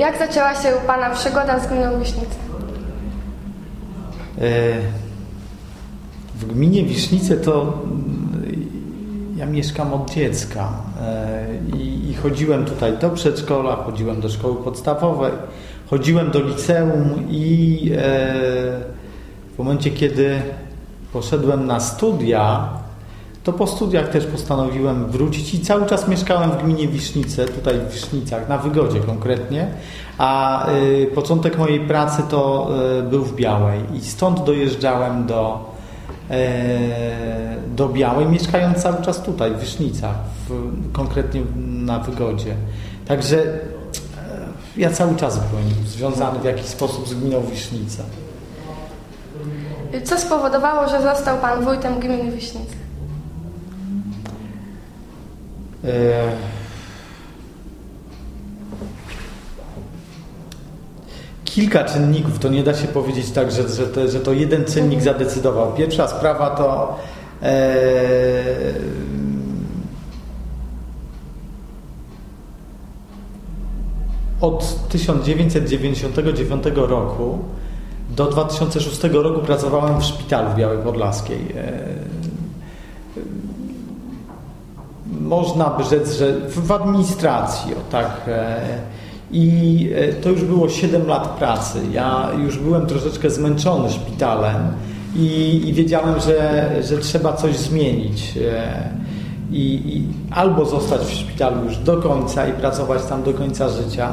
Jak zaczęła się u Pana przygoda z gminą Wisznice? E, w gminie Wisznice to mm, ja mieszkam od dziecka e, i, i chodziłem tutaj do przedszkola, chodziłem do szkoły podstawowej, chodziłem do liceum i e, w momencie, kiedy poszedłem na studia, to po studiach też postanowiłem wrócić i cały czas mieszkałem w gminie Wisznice, tutaj w Wisznicach, na Wygodzie konkretnie, a y, początek mojej pracy to y, był w Białej i stąd dojeżdżałem do, y, do Białej, mieszkając cały czas tutaj, w Wisznicach, w, konkretnie na Wygodzie. Także y, ja cały czas byłem związany w jakiś sposób z gminą Wisznica. Co spowodowało, że został Pan wójtem gminy Wisznice? E, kilka czynników, to nie da się powiedzieć tak, że, że, to, że to jeden czynnik zadecydował. Pierwsza sprawa to e, od 1999 roku do 2006 roku pracowałem w szpitalu w Białej Podlaskiej. E, można by rzec, że w administracji, o tak. E, I e, to już było 7 lat pracy. Ja już byłem troszeczkę zmęczony szpitalem i, i wiedziałem, że, że trzeba coś zmienić. I, I, albo zostać w szpitalu już do końca i pracować tam do końca życia,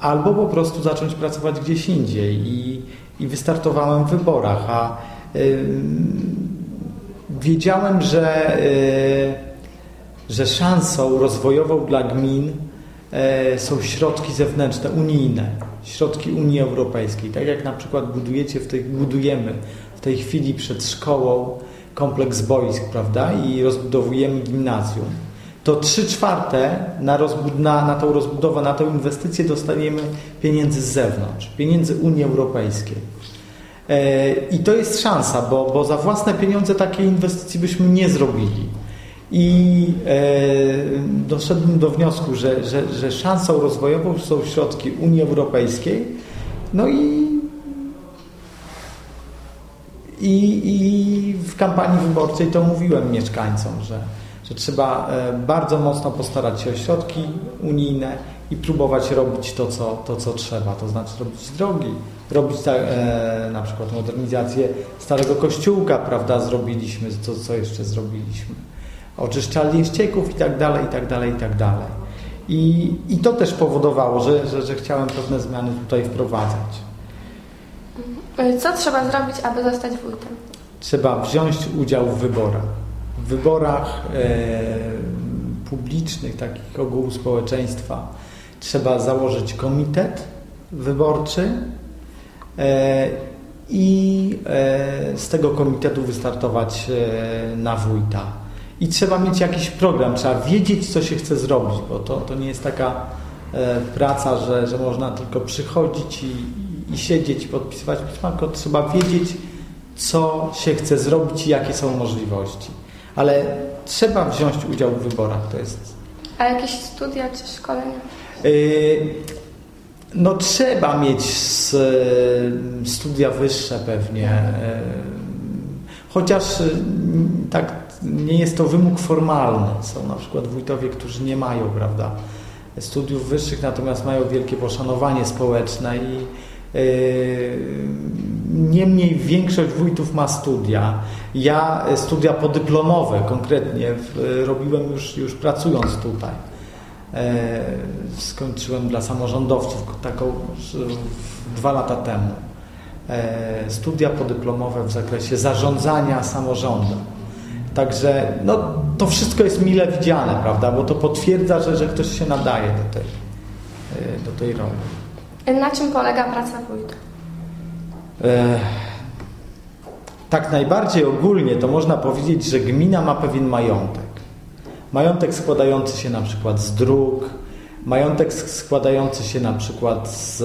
albo po prostu zacząć pracować gdzieś indziej. I, i wystartowałem w wyborach. A wiedziałem, że, że szansą rozwojową dla gmin są środki zewnętrzne, unijne, środki Unii Europejskiej. Tak jak na przykład budujecie w tej, budujemy w tej chwili przed szkołą kompleks boisk, prawda, i rozbudowujemy gimnazjum, to trzy czwarte na, na, na tą rozbudowę, na tą inwestycję dostaniemy pieniędzy z zewnątrz, pieniędzy Unii Europejskiej. E, I to jest szansa, bo, bo za własne pieniądze takiej inwestycji byśmy nie zrobili. I e, doszedłem do wniosku, że, że, że szansą rozwojową są środki Unii Europejskiej. No i, i, i w kampanii wyborczej to mówiłem mieszkańcom, że, że trzeba e, bardzo mocno postarać się o środki unijne i próbować robić to, co, to, co trzeba, to znaczy robić drogi, robić e, na przykład modernizację starego kościółka, prawda, zrobiliśmy, co, co jeszcze zrobiliśmy, oczyszczalnie ścieków i tak dalej, i tak dalej, i tak dalej. I, i to też powodowało, że, że, że chciałem pewne zmiany tutaj wprowadzać. Co trzeba zrobić, aby zostać wójtem? Trzeba wziąć udział w wyborach. W wyborach e, publicznych, takich ogółu społeczeństwa, trzeba założyć komitet wyborczy e, i e, z tego komitetu wystartować e, na wójta. I trzeba mieć jakiś program, trzeba wiedzieć, co się chce zrobić, bo to, to nie jest taka praca, że, że można tylko przychodzić i, i siedzieć i podpisywać pisma, tylko trzeba wiedzieć, co się chce zrobić i jakie są możliwości. Ale trzeba wziąć udział w wyborach, to jest. A jakieś studia czy szkolenia? No trzeba mieć studia wyższe pewnie, chociaż tak nie jest to wymóg formalny. Są na przykład wójtowie, którzy nie mają, prawda, studiów wyższych, natomiast mają wielkie poszanowanie społeczne i niemniej większość wójtów ma studia. Ja studia podyplomowe konkretnie robiłem już, już pracując tutaj. E, skończyłem dla samorządowców taką dwa lata temu. E, studia podyplomowe w zakresie zarządzania samorządem. Także no, to wszystko jest mile widziane, prawda? Bo to potwierdza, że, że ktoś się nadaje do tej, e, do tej roli. Na czym polega praca wójta? tak najbardziej ogólnie to można powiedzieć, że gmina ma pewien majątek. Majątek składający się na przykład z dróg, majątek składający się na przykład z,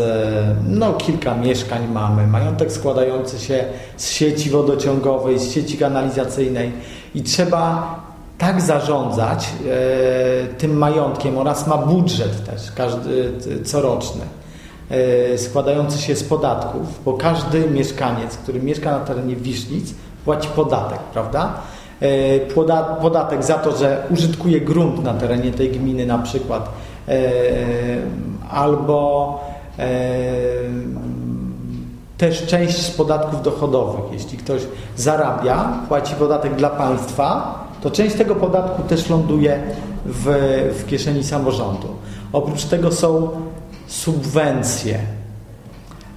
no kilka mieszkań mamy, majątek składający się z sieci wodociągowej, z sieci kanalizacyjnej i trzeba tak zarządzać e, tym majątkiem oraz ma budżet też każdy coroczny e, składający się z podatków, bo każdy mieszkaniec, który mieszka na terenie Wisznic płaci podatek, prawda? E, podatek za to, że użytkuje grunt na terenie tej gminy na przykład albo też część z podatków dochodowych. Jeśli ktoś zarabia, płaci podatek dla państwa, to część tego podatku też ląduje w, w kieszeni samorządu. Oprócz tego są subwencje.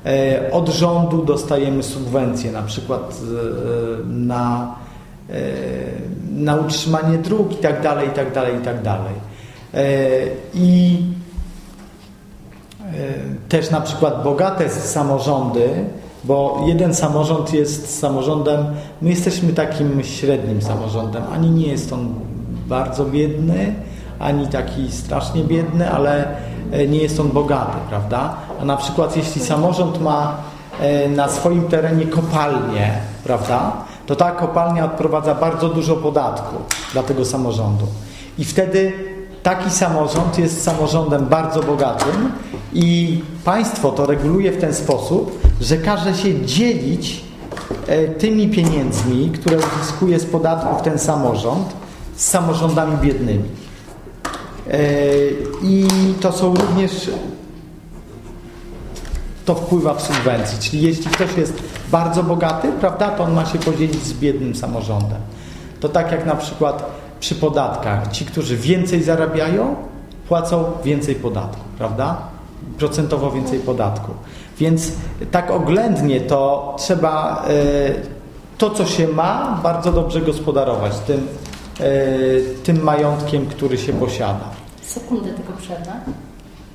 E, od rządu dostajemy subwencje, na przykład e, na, e, na utrzymanie dróg i tak dalej, i tak dalej, i tak dalej. I też na przykład bogate samorządy, bo jeden samorząd jest samorządem, my jesteśmy takim średnim samorządem, ani nie jest on bardzo biedny, ani taki strasznie biedny, ale e, nie jest on bogaty, prawda? A na przykład jeśli samorząd ma e, na swoim terenie kopalnię, prawda, to ta kopalnia odprowadza bardzo dużo podatku dla tego samorządu. I wtedy taki samorząd jest samorządem bardzo bogatym i państwo to reguluje w ten sposób, że każe się dzielić e, tymi pieniędzmi, które uzyskuje z podatków ten samorząd, z samorządami biednymi. E, I to są również to wpływa w subwencji. Czyli jeśli ktoś jest bardzo bogaty, prawda, to on ma się podzielić z biednym samorządem. To tak jak na przykład przy podatkach. Ci, którzy więcej zarabiają, płacą więcej podatku, prawda? Procentowo więcej podatku. Więc tak oględnie to trzeba e, to, co się ma, bardzo dobrze gospodarować tym, e, tym majątkiem, który się posiada. Sekundę tylko przerwę,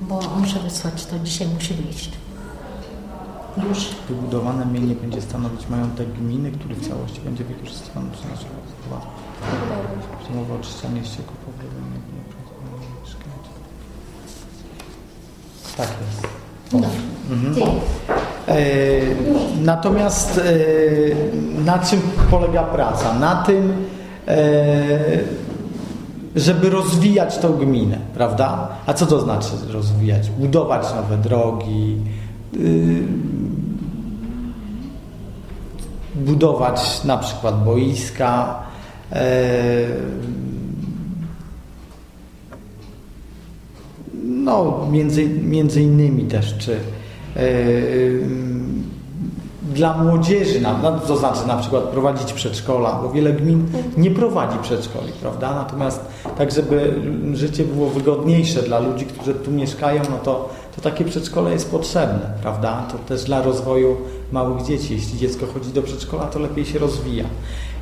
bo muszę wysłać to, dzisiaj musi wyjść. Już. Wybudowane mienie będzie stanowić majątek gminy, który w całości będzie wykorzystywany przez naszego Mowa o oczyszczaniu ścieków powodowego Tak jest. No. Mhm. E, natomiast e, na czym polega praca? Na tym, e, żeby rozwijać tą gminę, prawda? A co to znaczy rozwijać? Budować nowe drogi, budować na przykład boiska, no, między, między innymi też, czy dla młodzieży, to znaczy na przykład prowadzić przedszkola, bo wiele gmin nie prowadzi przedszkoli, prawda? Natomiast tak, żeby życie było wygodniejsze dla ludzi, którzy tu mieszkają, no to, to takie przedszkole jest potrzebne, prawda? To też dla rozwoju małych dzieci. Jeśli dziecko chodzi do przedszkola, to lepiej się rozwija.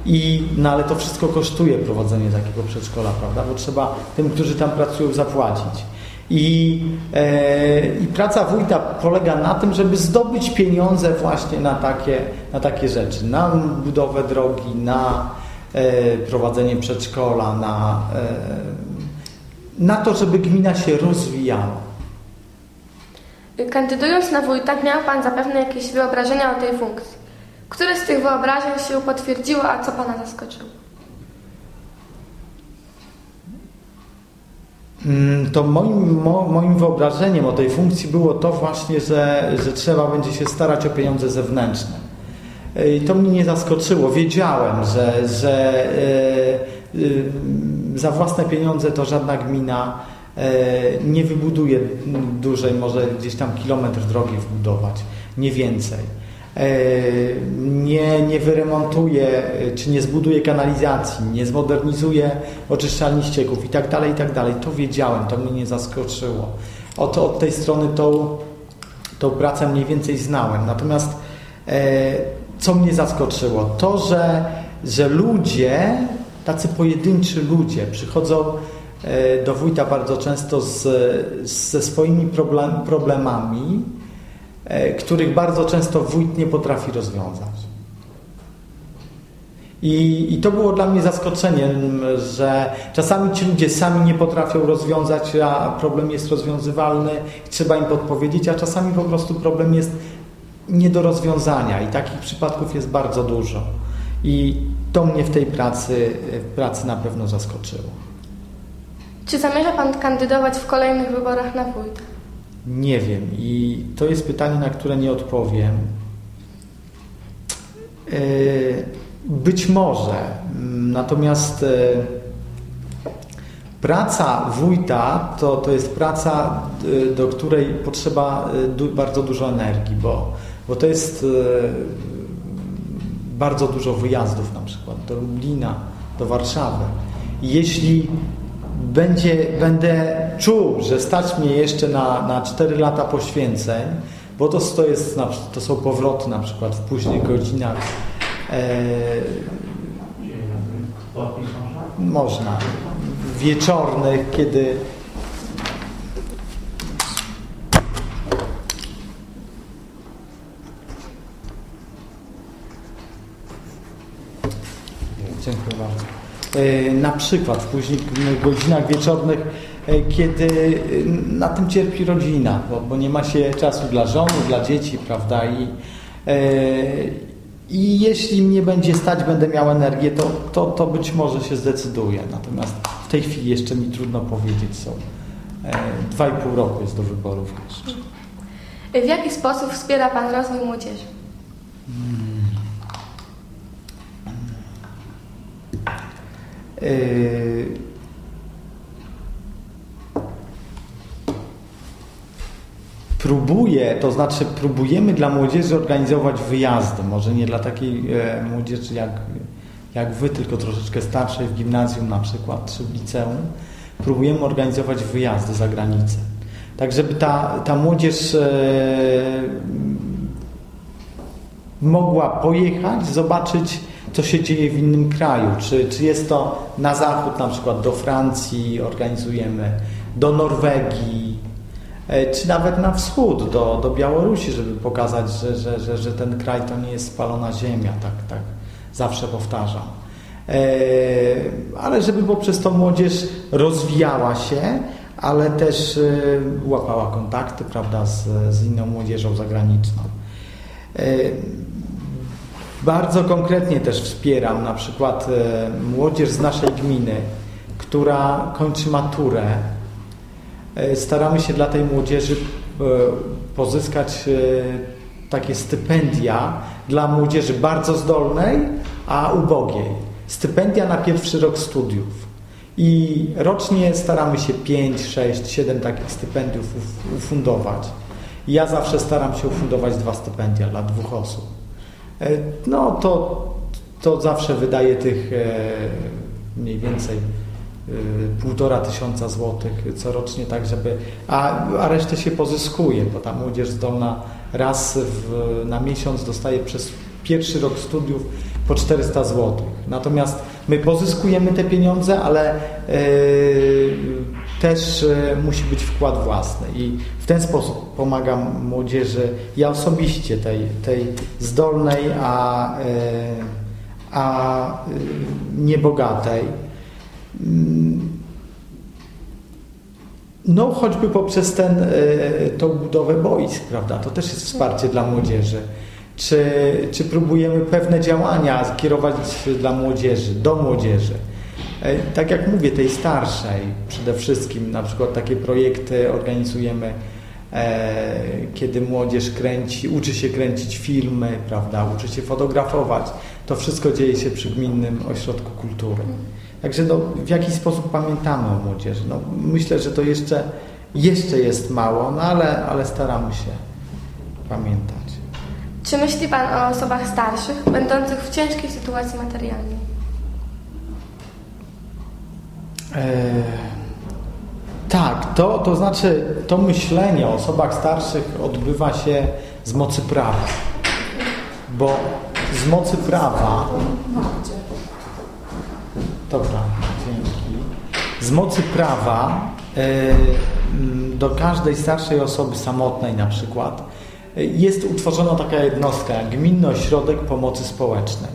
I, no ale to wszystko kosztuje prowadzenie takiego przedszkola, prawda? Bo trzeba tym, którzy tam pracują, zapłacić. I, e, I, praca wójta polega na tym, żeby zdobyć pieniądze właśnie na takie, na takie rzeczy, na budowę drogi, na e, prowadzenie przedszkola, na, e, na to, żeby gmina się rozwijała. Kandydując na wójta, miał Pan zapewne jakieś wyobrażenia o tej funkcji. Które z tych wyobrażeń się potwierdziło, a co Pana zaskoczyło? Mm, to moim, mo, moim wyobrażeniem o tej funkcji było to właśnie, że, że trzeba będzie się starać o pieniądze zewnętrzne. E, I to mnie nie zaskoczyło. Wiedziałem, że, że yy, yy, za własne pieniądze to żadna gmina nie wybuduje dużej, może gdzieś tam kilometr drogi wbudować, nie więcej. Nie, nie wyremontuje czy nie zbuduje kanalizacji, nie zmodernizuje oczyszczalni ścieków i tak dalej, i tak dalej. To wiedziałem, to mnie nie zaskoczyło. Od, od tej strony tą, tą pracę mniej więcej znałem. Natomiast co mnie zaskoczyło? To, że, że ludzie, tacy pojedynczy ludzie przychodzą do wójta bardzo często z, ze swoimi problem, problemami, E, których bardzo często wójt nie potrafi rozwiązać. I, I, to było dla mnie zaskoczeniem, że czasami ci ludzie sami nie potrafią rozwiązać, a problem jest rozwiązywalny trzeba im podpowiedzieć, a czasami po prostu problem jest nie do rozwiązania i takich przypadków jest bardzo dużo. I to mnie w tej pracy, pracy na pewno zaskoczyło. Czy zamierza Pan kandydować w kolejnych wyborach na wójta? Nie wiem i to jest pytanie, na które nie odpowiem. E, być może, natomiast e, praca wójta to, to jest praca, e, do której potrzeba bardzo dużo energii, bo, bo to jest bardzo dużo wyjazdów na przykład do Lublina, do Warszawy. jeśli będzie, będę czuł, że stać mnie jeszcze na, na 4 lata poświęceń, bo to, to, jest, to są powroty na przykład w późnych godzinach. E, można. Wieczornych, kiedy Dziękuję bardzo. E, na przykład w późnych godzinach wieczornych, e, kiedy e, na tym cierpi rodzina, bo, bo nie ma się czasu dla żony, dla dzieci, prawda? I, i jeśli mnie będzie stać, będę miał energię, to, to, to być może się zdecyduje. Natomiast w tej chwili jeszcze mi trudno powiedzieć, są dwa i pół roku jest do wyborów jeszcze. W jaki sposób wspiera Pan rozwój młodzieży? Hmm. Próbuje, to znaczy próbujemy dla młodzieży organizować wyjazdy, może nie dla takiej e, młodzieży jak, jak Wy, tylko troszeczkę starszej w gimnazjum na przykład, czy w liceum. Próbujemy organizować wyjazdy za granicę. Tak, żeby ta, ta młodzież e, mogła pojechać, zobaczyć co się dzieje w innym kraju. Czy, czy jest to na zachód, na przykład do Francji organizujemy, do Norwegii, e, czy nawet na wschód, do, do Białorusi, żeby pokazać, że, że, że, że ten kraj to nie jest spalona ziemia, tak, tak zawsze powtarzam. E, ale żeby poprzez to młodzież rozwijała się, ale też e, łapała kontakty prawda, z, z inną młodzieżą zagraniczną. Bardzo konkretnie też wspieram na przykład e, młodzież z naszej gminy, która kończy maturę. E, staramy się dla tej młodzieży e, pozyskać takie stypendia dla młodzieży bardzo zdolnej, a ubogiej. Stypendia na pierwszy rok studiów. I rocznie staramy się 5, 6, 7 takich stypendiów ufundować. Ja zawsze staram się ufundować dwa stypendia dla dwóch osób. E, no to, to zawsze wydaje tych e, mniej więcej e, półtora tysiąca złotych corocznie, tak żeby, a, a resztę się pozyskuje, bo ta młodzież zdolna raz w, na miesiąc dostaje przez pierwszy rok studiów po 400 zł. Natomiast my pozyskujemy te pieniądze, ale też e, musi być wkład własny i w ten sposób pomagam młodzieży, ja osobiście tej, tej zdolnej, a, e, a e, niebogatej. Mm, no, choćby poprzez ten, tą budowę boisk, prawda? To też jest wsparcie dla młodzieży. Czy, czy próbujemy pewne działania skierować dla młodzieży, do młodzieży? E, tak jak mówię, tej starszej przede wszystkim, na przykład takie projekty organizujemy, e, kiedy młodzież kręci, uczy się kręcić filmy, prawda, uczy się fotografować. To wszystko dzieje się przy Gminnym Ośrodku Kultury. Także no, w jakiś sposób pamiętamy o młodzieży. No, myślę, że to jeszcze, jeszcze jest mało, no ale, ale staramy się pamiętać. Czy myśli Pan o osobach starszych, będących w ciężkiej sytuacji materialnej? E, tak, to, to znaczy to myślenie o osobach starszych odbywa się z mocy prawa. Bo z mocy prawa. Dobra, dzięki. Z mocy prawa e, do każdej starszej osoby samotnej na przykład e, jest utworzona taka jednostka Gminny Ośrodek Pomocy Społecznej.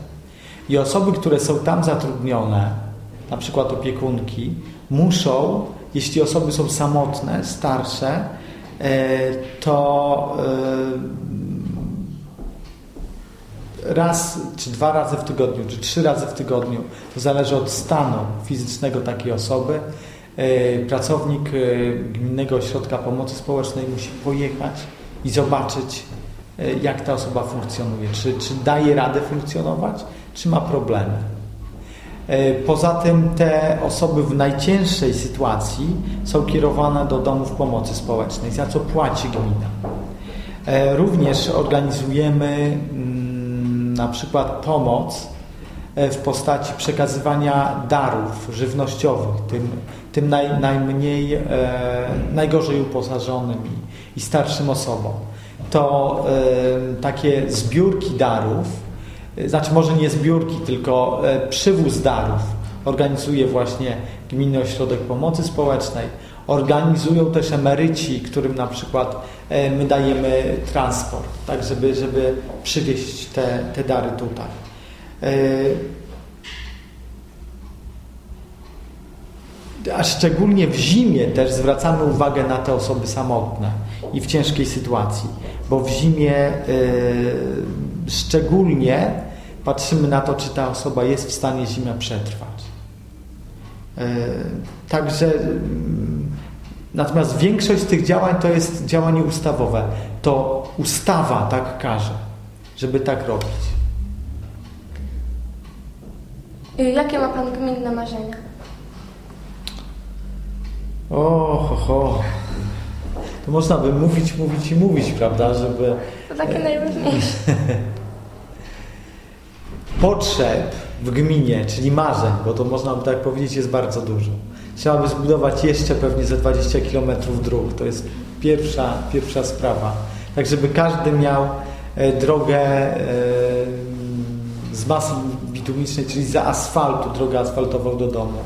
I osoby, które są tam zatrudnione, na przykład opiekunki, muszą, jeśli osoby są samotne, starsze, e, to raz czy dwa razy w tygodniu, czy trzy razy w tygodniu, to zależy od stanu fizycznego takiej osoby. Pracownik Gminnego Ośrodka Pomocy Społecznej musi pojechać i zobaczyć, jak ta osoba funkcjonuje, czy, czy daje radę funkcjonować, czy ma problemy. E, poza tym te osoby w najcięższej sytuacji są kierowane do domów pomocy społecznej, za co płaci gmina. E, również organizujemy mm, na przykład pomoc e, w postaci przekazywania darów żywnościowych tym, tym naj, najmniej, najgorzej uposażonym i, i starszym osobom. To takie zbiórki darów znaczy może nie zbiórki, tylko e, przywóz darów organizuje właśnie Gminny Ośrodek Pomocy Społecznej. Organizują też emeryci, którym na przykład e, my dajemy transport, tak żeby, żeby przywieźć te, te dary tutaj. E, a szczególnie w zimie też zwracamy uwagę na te osoby samotne i w ciężkiej sytuacji, bo w zimie szczególnie patrzymy na to, czy ta osoba jest w stanie zimę przetrwać. E, także mm, natomiast większość z tych działań to jest działanie ustawowe. To ustawa tak każe, żeby tak robić. Jakie ma Pan gminne marzenia? O, ho, ho. To można by mówić, mówić i mówić, prawda, żeby... To takie najważniejsze. potrzeb w gminie, czyli marzeń, bo to można by tak powiedzieć, jest bardzo dużo. Trzeba by zbudować jeszcze pewnie ze 20 km dróg. To jest pierwsza, pierwsza sprawa. Tak, żeby każdy miał e, drogę e, z masy bitumicznej, czyli za asfaltu, drogę asfaltową do domu.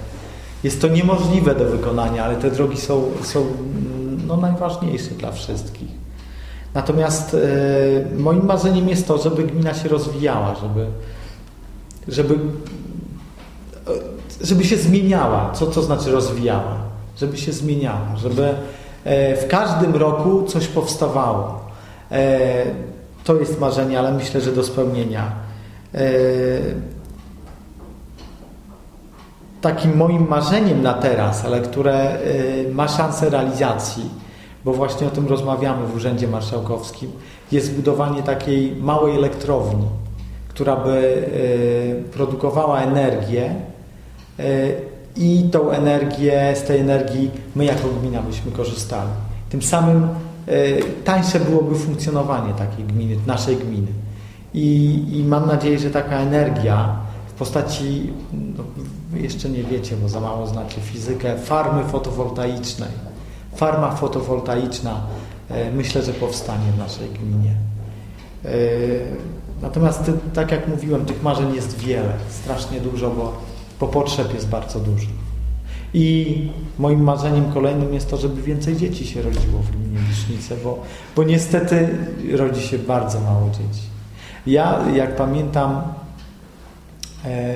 Jest to niemożliwe do wykonania, ale te drogi są, są no, najważniejsze dla wszystkich. Natomiast e, moim marzeniem jest to, żeby gmina się rozwijała, żeby, żeby, żeby się zmieniała. Co to znaczy rozwijała? Żeby się zmieniała, żeby e, w każdym roku coś powstawało. E, to jest marzenie, ale myślę, że do spełnienia. E, takim moim marzeniem na teraz, ale które ma szansę realizacji, bo właśnie o tym rozmawiamy w Urzędzie Marszałkowskim, jest budowanie takiej małej elektrowni która by e, produkowała energię e, i tą energię, z tej energii my jako gmina byśmy korzystali. Tym samym e, tańsze byłoby funkcjonowanie takiej gminy, naszej gminy. I, i mam nadzieję, że taka energia w postaci, no, jeszcze nie wiecie, bo za mało znacie fizykę, farmy fotowoltaicznej. Farma fotowoltaiczna myślę, że powstanie w naszej gminie. Natomiast ty, tak jak mówiłem, tych marzeń jest wiele, strasznie dużo, bo, bo potrzeb jest bardzo dużo. I moim marzeniem kolejnym jest to, żeby więcej dzieci się rodziło w gminie Wisznice, bo, bo niestety rodzi się bardzo mało dzieci. Ja, jak pamiętam, e,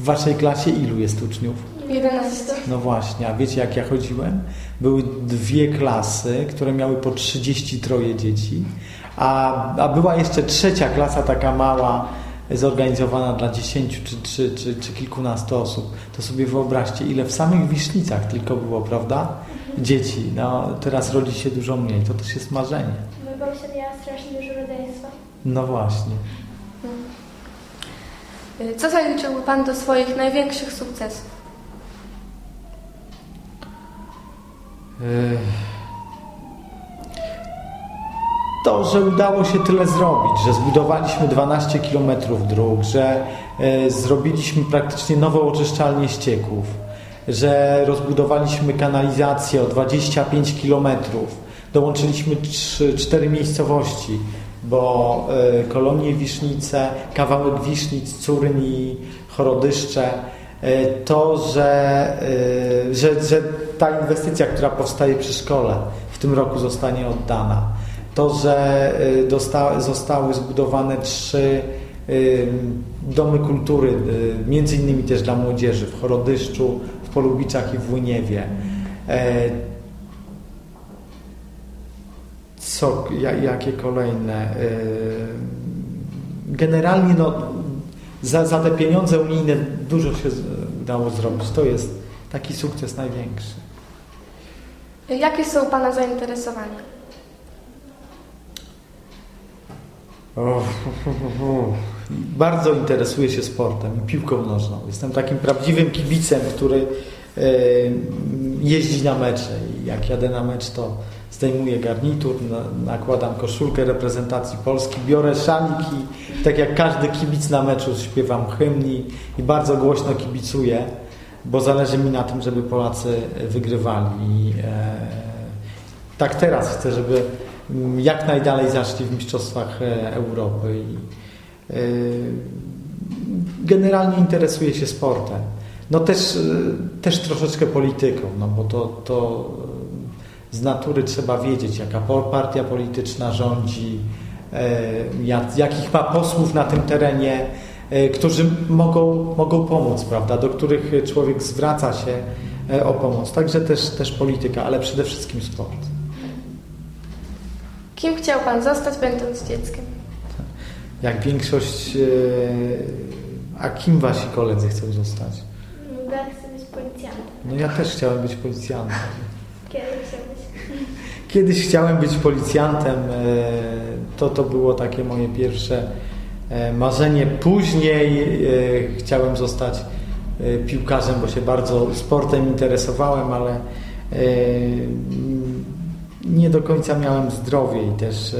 w waszej klasie ilu jest uczniów? 11. No właśnie, a wiecie jak ja chodziłem? Były dwie klasy, które miały po 33 dzieci, a, a była jeszcze trzecia klasa, taka mała, zorganizowana dla 10 czy, czy, czy, czy kilkunastu osób. To sobie wyobraźcie, ile w samych Wisznicach tylko było, prawda? Dzieci. No, teraz rodzi się dużo mniej. To też jest marzenie. Bo się miała strasznie dużo rodzeństwa. No właśnie. Co zaliczyłby Pan do swoich największych sukcesów? Yy to, że udało się tyle zrobić, że zbudowaliśmy 12 km dróg, że e, zrobiliśmy praktycznie nową oczyszczalnię ścieków, że rozbudowaliśmy kanalizację o 25 km, dołączyliśmy 3, 4 miejscowości, bo e, kolonie Wisznice, kawałek Wisznic, Curyn i Chorodyszcze, e, to, że, że, że ta inwestycja, która powstaje przy szkole w tym roku zostanie oddana to, że dosta, zostały zbudowane trzy domy kultury, między innymi też dla młodzieży w Chorodyszczu, w Polubiczach i w Łyniewie. E, co, jakie kolejne? generalnie no, za, za te pieniądze unijne dużo się udało zrobić. To jest taki sukces największy. Jakie są Pana zainteresowania? O, bardzo interesuję się sportem i piłką nożną. Jestem takim prawdziwym kibicem, który e, jeździ na mecze i jak jadę na mecz, to zdejmuję garnitur, na, nakładam koszulkę reprezentacji Polski, biorę szalik i tak jak każdy kibic na meczu śpiewam hymn i, bardzo głośno kibicuję, bo zależy mi na tym, żeby Polacy wygrywali. E, tak teraz chcę, żeby jak najdalej zaszli w Mistrzostwach e, Europy e, generalnie interesuję się sportem. No też, też troszeczkę polityką, no bo to, to z natury trzeba wiedzieć, jaka partia polityczna rządzi, e, jak, jakich ma posłów na tym terenie, e, którzy mogą, mogą pomóc, prawda, do których człowiek zwraca się e, o pomoc. Także też, też polityka, ale przede wszystkim sport. Kim chciał Pan zostać, będąc dzieckiem? Jak większość. A kim wasi koledzy chcą zostać? No, ja chcę być policjantem. No ja też chciałem być policjantem. Kiedyś chciałem być policjantem. e, To, to było takie moje pierwsze e, marzenie. Później e, chciałem zostać piłkarzem, bo się bardzo sportem interesowałem, ale nie do końca miałem zdrowie i też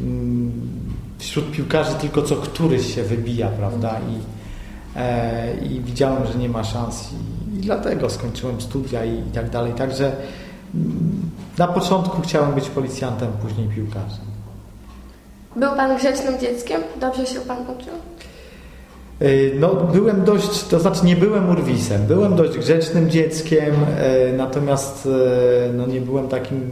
mm, wśród piłkarzy tylko co któryś się wybija, prawda? I, i widziałem, że nie ma szans i, i dlatego skończyłem studia i, i tak dalej. Także mm, na początku chciałem być policjantem, później piłkarzem. Był Pan grzecznym dzieckiem? Dobrze się Pan uczył? Y, No, byłem dość, to znaczy nie byłem urwisem, byłem dość grzecznym dzieckiem, e, natomiast e, no, nie byłem takim.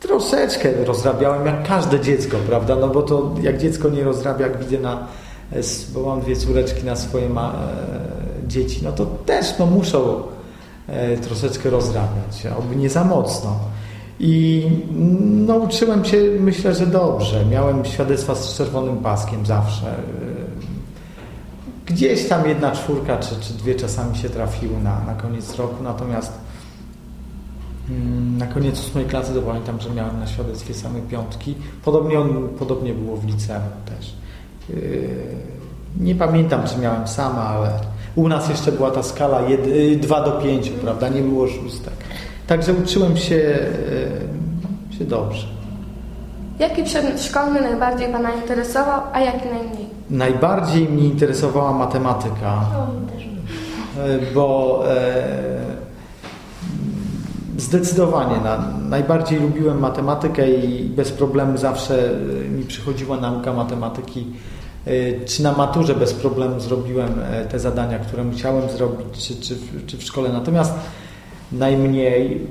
Troszeczkę rozrabiałem jak każde dziecko, prawda? No bo to jak dziecko nie rozrabia, jak widzę na, bo mam dwie córeczki na swoje ma, dzieci, no to też no, muszą troszeczkę rozrabiać, oby nie za mocno. I nauczyłem się, myślę, że dobrze. Miałem świadectwa z czerwonym paskiem zawsze. E, Gdzieś tam jedna czwórka czy, czy dwie czasami się trafiły na, na koniec roku, natomiast mm, na koniec ósmej klasy to pamiętam, że miałem na świadectwie same piątki. Podobnie, on, podobnie było w liceum też. Yy, Nie pamiętam, czy miałem sama, ale u nas jeszcze była ta skala 2 do 5, prawda? Nie było szóstek. Także uczyłem się, yy, się dobrze. Jaki przedmiot szkolny najbardziej Pana interesował, a jaki najmniej? Najbardziej mnie interesowała matematyka. O, też. E, bo e, zdecydowanie na, najbardziej lubiłem matematykę i bez problemu zawsze mi przychodziła nauka matematyki. E, Czy na maturze bez problemu zrobiłem e, te zadania, które musiałem zrobić, czy, czy, czy w szkole. Natomiast najmniej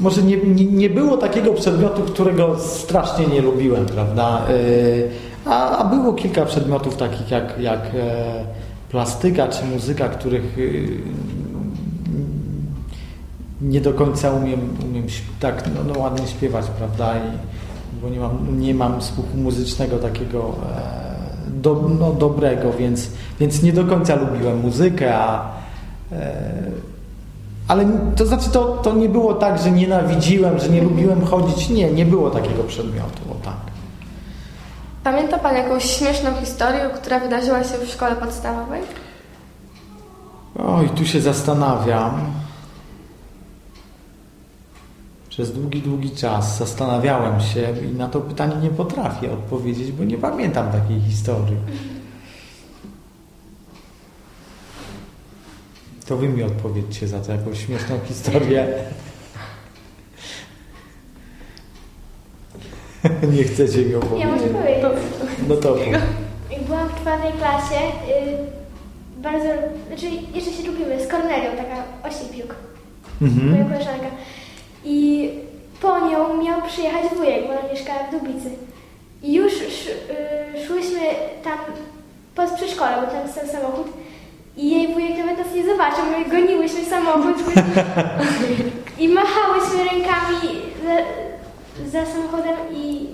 może nie, nie, nie było takiego przedmiotu, którego strasznie nie lubiłem, prawda? Yy, A, a było kilka przedmiotów takich jak, jak e, plastyka czy muzyka, których yy, nie do końca umiem, umiem tak no, no, ładnie śpiewać, prawda? I, bo nie mam, nie mam słuchu muzycznego takiego e, do, no, dobrego, więc, więc nie do końca lubiłem muzykę, a e, ale to znaczy, to, to nie było tak, że nienawidziłem, że nie lubiłem chodzić. Nie, nie było takiego przedmiotu, o tak. Pamięta Pan jakąś śmieszną historię, która wydarzyła się w szkole podstawowej? Oj, tu się zastanawiam. Przez długi, długi czas zastanawiałem się i na to pytanie nie potrafię odpowiedzieć, bo nie pamiętam takiej historii. To wy mi odpowiedzcie za to jakąś śmieszną historię. nie chcecie mi Ja opowiedzieć. muszę powiedzieć. No to. Jak byłam w czwartej klasie, y, bardzo, znaczy jeszcze się lubimy z Kornelią, taka osipiuk, moja Mhm. koleżanka. I po nią miał przyjechać wujek, bo ona mieszkała w Dubicy. I już sz, y, szłyśmy tam pod przedszkole, bo tam jest ten samochód. I jej wujek nawet nas nie zobaczył, my goniłyśmy samochód i machałyśmy rękami, za- za samochodem i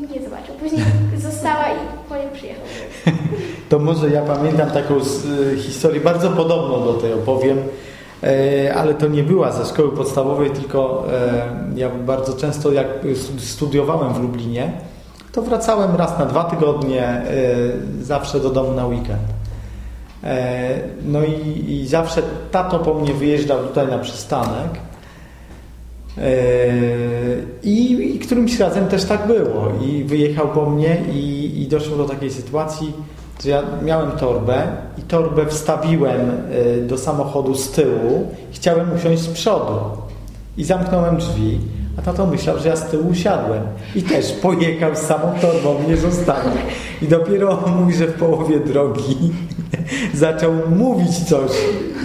nikt nie zobaczył. Później została i po nią przyjechał. To może ja pamiętam taką z, y, historię bardzo podobną do tej opowiem, ale to nie była ze szkoły podstawowej, tylko e, ja bardzo często jak studiowałem w Lublinie, to wracałem raz na dwa tygodnie e, zawsze do domu na weekend. E, no i, i zawsze tato po mnie wyjeżdżał tutaj na przystanek. E, I, I którymś razem też tak było. I wyjechał po mnie i, i doszło do takiej sytuacji, że ja miałem torbę i torbę wstawiłem e, do samochodu z tyłu. Chciałem usiąść z przodu. I zamknąłem drzwi, a tato myślał, że ja z tyłu usiadłem. I też pojechał z samą torbą, mnie zostawił. I dopiero on mówi, że w połowie drogi zaczął mówić coś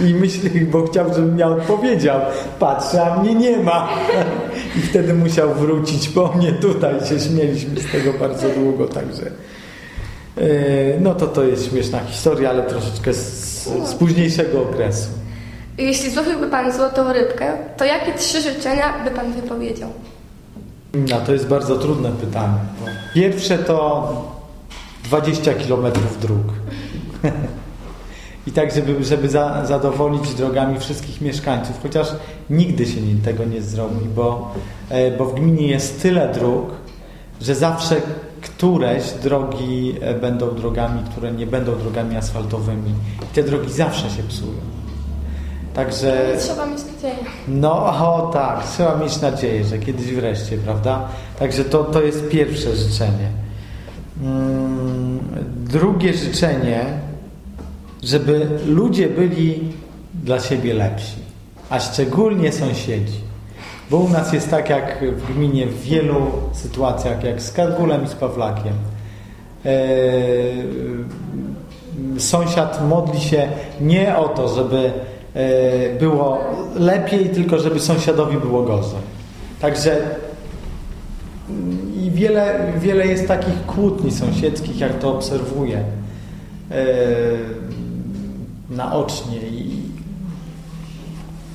i myśli, bo chciał, żebym ja odpowiedział. Patrzę, a mnie nie ma. I wtedy musiał wrócić po mnie tutaj. Się śmieliśmy z tego bardzo długo, także... e, No to to jest śmieszna historia, ale troszeczkę z, z późniejszego okresu. Jeśli złowiłby Pan złotą rybkę, to jakie trzy życzenia by Pan wypowiedział? No to jest bardzo trudne pytanie. Pierwsze to 20 km dróg. I tak, żeby, żeby za, zadowolić drogami wszystkich mieszkańców, chociaż nigdy się tego nie zrobi, bo, e, bo w gminie jest tyle dróg, że zawsze któreś drogi e, będą drogami, które nie będą drogami asfaltowymi. I te drogi zawsze się psują. Także Trzeba mieć nadzieję. no, o tak, trzeba mieć nadzieję, że kiedyś wreszcie, prawda? Także to, to jest pierwsze życzenie. Mm, Drugie życzenie, żeby ludzie byli dla siebie lepsi, a szczególnie sąsiedzi. Bo u nas jest tak jak w gminie w wielu sytuacjach, jak z Kargulem i z Pawlakiem. Eee, sąsiad modli się nie o to, żeby e, było lepiej, tylko żeby sąsiadowi było gorzej. Także mm, i wiele, wiele jest takich kłótni sąsiedzkich, jak to obserwuję e, naocznie i,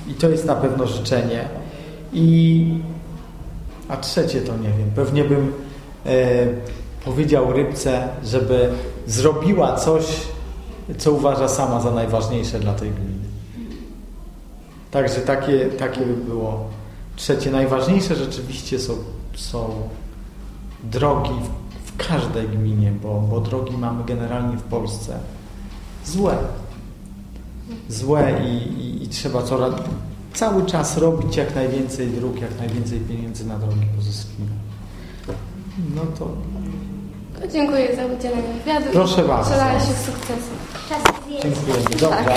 i to jest na pewno życzenie. I, a trzecie to nie wiem, pewnie bym e, powiedział rybce, żeby zrobiła coś, co uważa sama za najważniejsze dla tej gminy. Także takie, takie by było. Trzecie, najważniejsze rzeczywiście są, są drogi w, w każdej gminie, bo, bo drogi mamy generalnie w Polsce złe. Złe i, i, i trzeba coraz, cały czas robić jak najwięcej dróg, jak najwięcej pieniędzy na drogi pozyskiwać. No to Dziękuję za udzielenie wywiadu. Proszę bardzo. Sukcesów. Czas zdjęć. dziękuję. Dobrze.